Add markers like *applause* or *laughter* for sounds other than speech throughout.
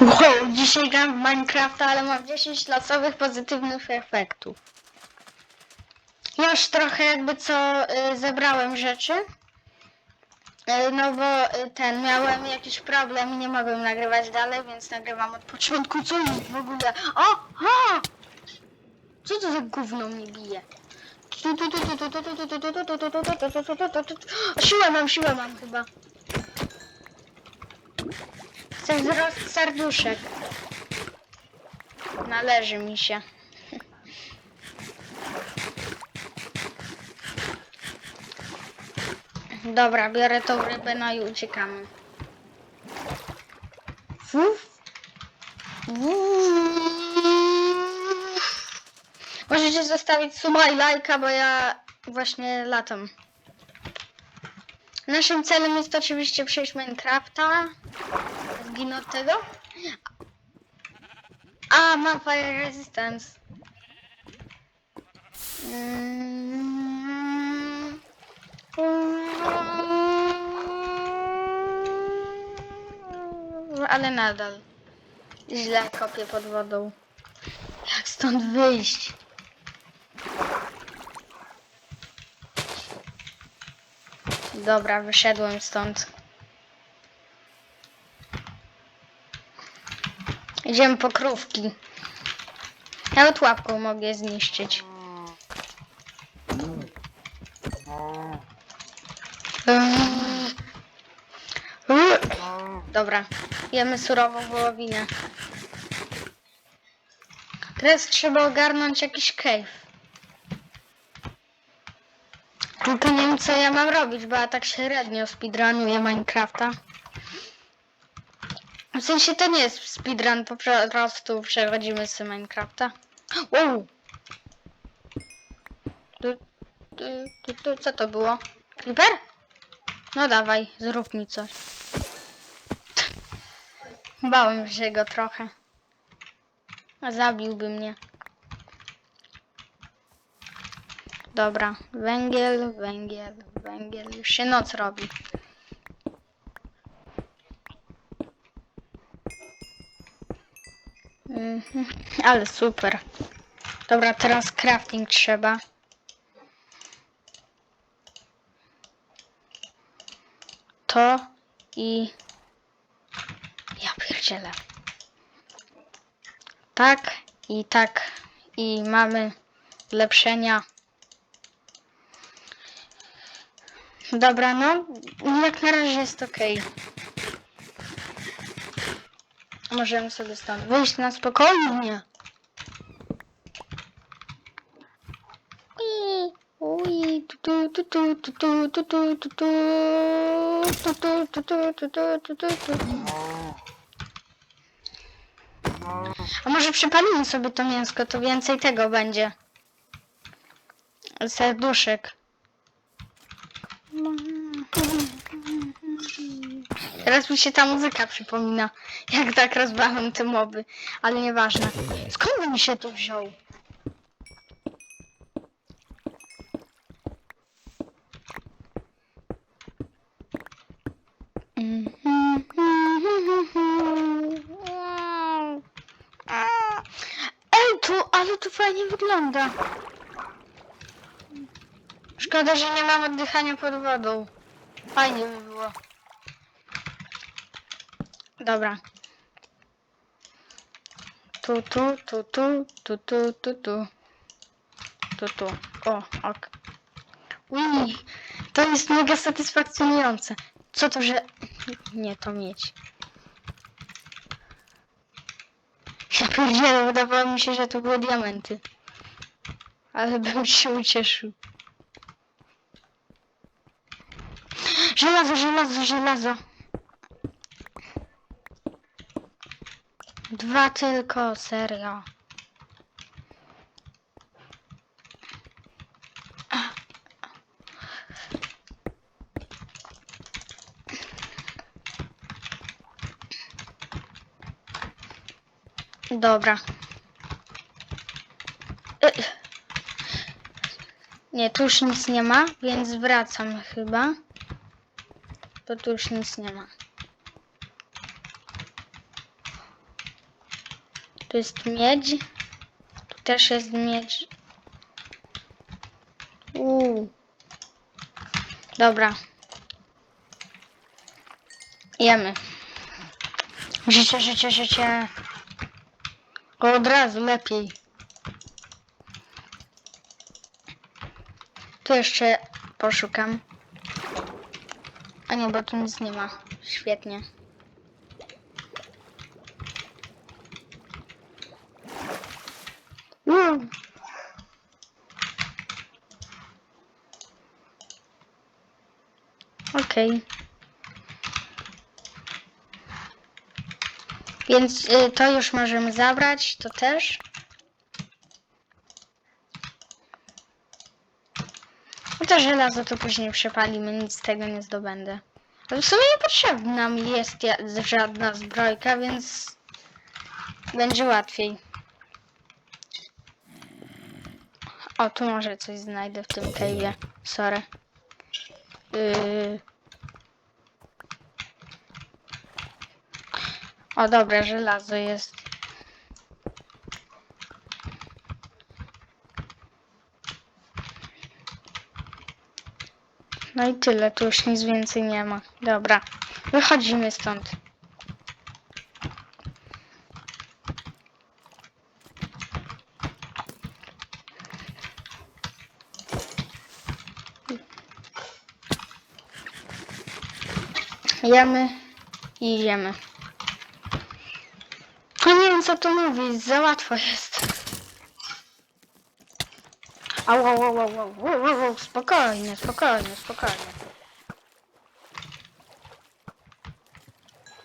Wow, dzisiaj gram w Minecrafta, ale mam 10 losowych pozytywnych efektów. Już trochę jakby co y, zebrałem rzeczy. Y, no bo y, ten, miałem jakiś problem i nie mogłem nagrywać dalej, więc nagrywam od początku. Co jest w ogóle? O! Co to za gówno mnie bije? Siłę mam, siłę mam chyba. Chcę wzrost serduszek. Należy mi się. Dobra, biorę tą rybę no i uciekamy. Możecie zostawić suba i lajka, bo ja właśnie latam. Naszym celem jest oczywiście przejść Minecrafta. Zginę od tego. A, mam fire resistance. Mm. Ale nadal źle kopię pod wodą. Jak stąd wyjść? Dobra, wyszedłem stąd. Idziemy po krówki. Nawet łapką mogę zniszczyć. Dobra, jemy surową wołowinę. Teraz trzeba ogarnąć jakiś cave. Tylko nie wiem co ja mam robić, bo ja tak średnio speedrunuję Minecrafta. Sensie to nie jest speedrun, po prostu przechodzimy z Minecrafta. Wow! Tu, tu, tu, tu, co to było? Creeper? No dawaj, zrób mi coś. Bałem się go trochę. Zabiłby mnie. Dobra, węgiel, węgiel, węgiel. Już się noc robi. Mhm, ale super. Dobra, teraz crafting trzeba. To i... Ja pierdzielę. Tak i tak. I mamy ulepszenia. Dobra, no. Jak na razie jest ok. Możemy sobie stąd wyjść na spokojnie. Ui, tu, tu, tu, tu, tu, tu, tu, tu, tu, tu, tu, tu, tu, tu, tu, tu. A może przypalimy sobie to mięsko, to więcej tego będzie. Serduszek. Teraz mi się ta muzyka przypomina, jak tak rozbawiam te moby, ale nieważne. Skąd mi się to wziął? Ej, tu, ale tu fajnie wygląda. Szkoda, że nie mam oddychania pod wodą. Fajnie by było. Dobra. Tu, tu, tu, tu, tu, tu, tu, tu. Tu, tu. O, ok. Ui, to jest mega satysfakcjonujące. Co to, że... Nie, to mieć. Ja pierdzielę, wydawało mi się, że to były diamenty. Ale bym się ucieszył. Żelazo, żelazo, żelazo. Dwa tylko, serio. Dobra. Nie, tu już nic nie ma, więc wracam chyba. Bo tu już nic nie ma. Tu jest miedź. Tu też jest miedź. Uuu. Dobra. Jemy. Życie, życie, życie. Od razu lepiej. Tu jeszcze poszukam. A nie, bo tu nic nie ma. Świetnie. Mm. Okej. Więc y, to już możemy zabrać, to też. No to żelazo to później przepalimy, nic z tego nie zdobędę. Ale w sumie niepotrzebna mi jest żadna zbrojka, więc będzie łatwiej. O, tu może coś znajdę w tym cave'ie. Sorry. Yy... O, dobra, żelazo jest. No i tyle, tu już nic więcej nie ma. Dobra, wychodzimy stąd. Jemy i idziemy. Co tu mówić, za łatwo jest. Au, au, au, au, au, au, au, au, spokojnie, spokojnie, spokojnie.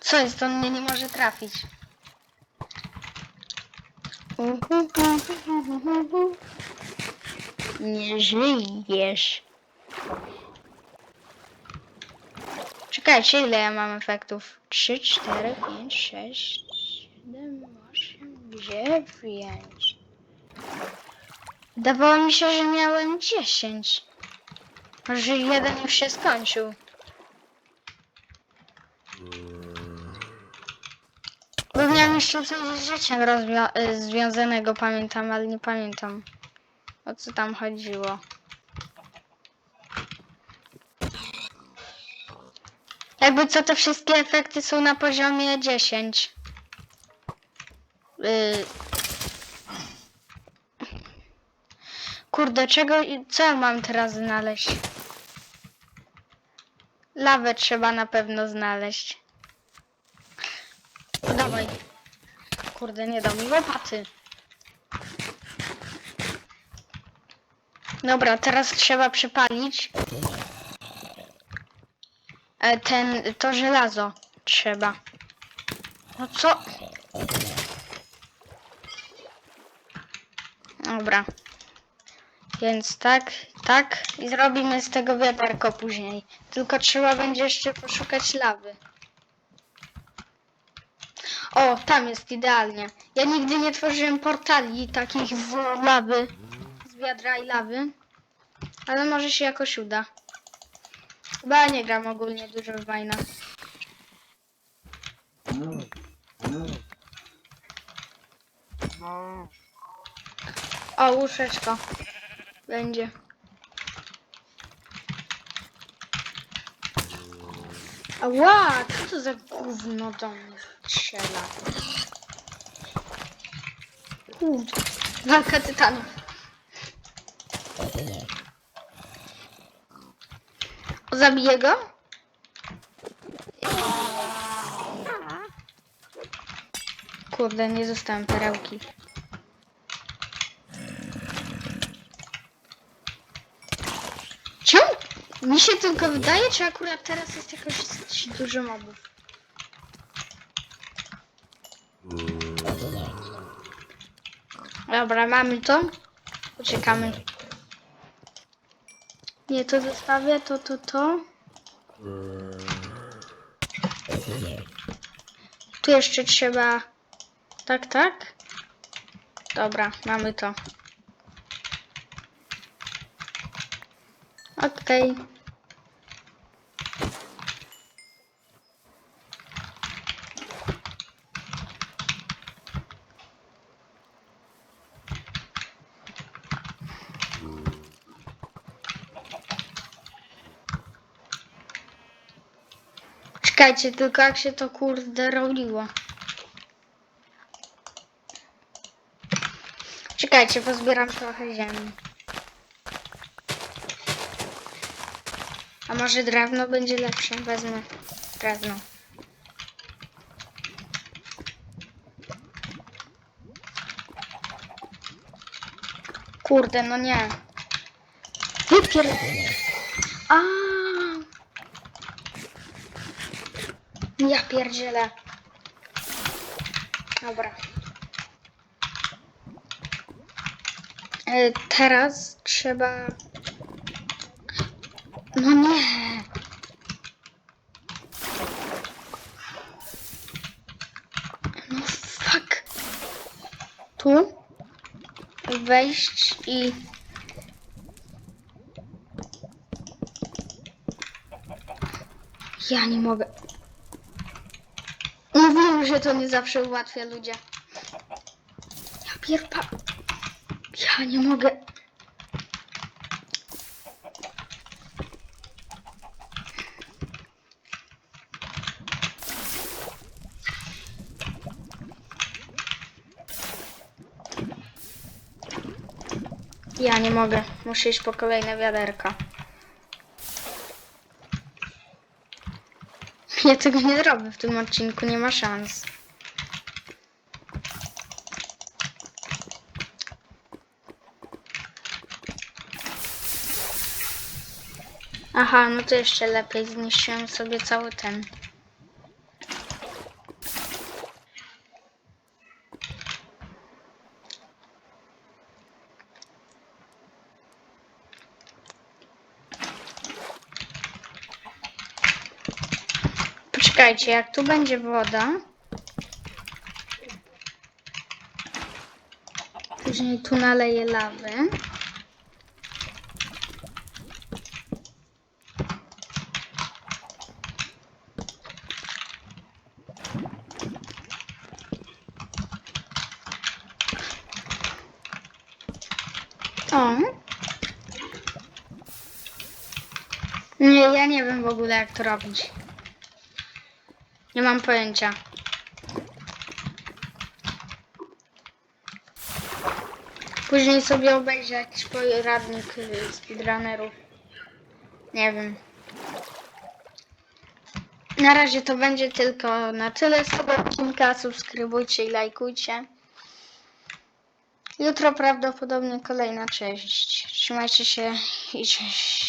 Co jest, on mnie nie może trafić. Nie żyjesz. Czekajcie, ile ja mam efektów? 3, 4, 5, 6, 7, 8, 9. Wydawało mi się, że miałem 10. Może jeden już się skończył. Bo miałem jeszcze coś z życiem y, związanego, pamiętam, ale nie pamiętam o co tam chodziło. Jakby co, te wszystkie efekty są na poziomie 10. Y... Kurde, czego, co ja mam teraz znaleźć? Lawę trzeba na pewno znaleźć. No Dawaj. Kurde, nie dał mi łopaty. Dobra, teraz trzeba przypalić. E, ten, to żelazo trzeba. No co? Dobra. Więc tak, tak i zrobimy z tego wiaderko później. Tylko trzeba będzie jeszcze poszukać lawy. O, tam jest idealnie. Ja nigdy nie tworzyłem portali takich z lawy, z wiadra i lawy. Ale może się jakoś uda. Chyba nie gram ogólnie dużo w Wajna. O, łóżeczko. Będzie. Ała, co to za gówno do mnie strzela? Kurde. Walka tytanów. Zabiję go? Kurde, nie zostałem perełki. Mi się tylko wydaje, czy akurat teraz jest jakoś dużo mobów. Dobra, mamy to. Uciekamy. Nie, to zostawię, to, to, to. Tu jeszcze trzeba... Tak, tak. Dobra, mamy to. Okej. Okay. Czekajcie, tylko jak się to kurde robiło. Czekajcie, pozbieram trochę ziemi. A może drewno będzie lepsze? Wezmę drewno. Kurde, no nie. Wypier... A. Ja pierdzielę. Dobra. E, teraz trzeba... No nie. No fuck. Tu? Wejść i... Ja nie mogę. Mówiłem, że to nie zawsze ułatwia ludzie. Ja pierpa... Ja nie mogę. Ja nie mogę. Muszę iść po kolejne wiaderka. *laughs* Ja tego nie zrobię w tym odcinku, nie ma szans. Aha, no to jeszcze lepiej zniszczyłem sobie cały ten. Poczekajcie, jak tu będzie woda. Później tu naleję lawy. O. Nie, ja nie wiem w ogóle jak to robić. Nie mam pojęcia. Później sobie obejrzę jakiś poradnik y, speedrunnerów. Nie wiem. Na razie to będzie tylko na tyle z tego odcinka. Subskrybujcie i lajkujcie. Jutro prawdopodobnie kolejna część. Trzymajcie się i cześć.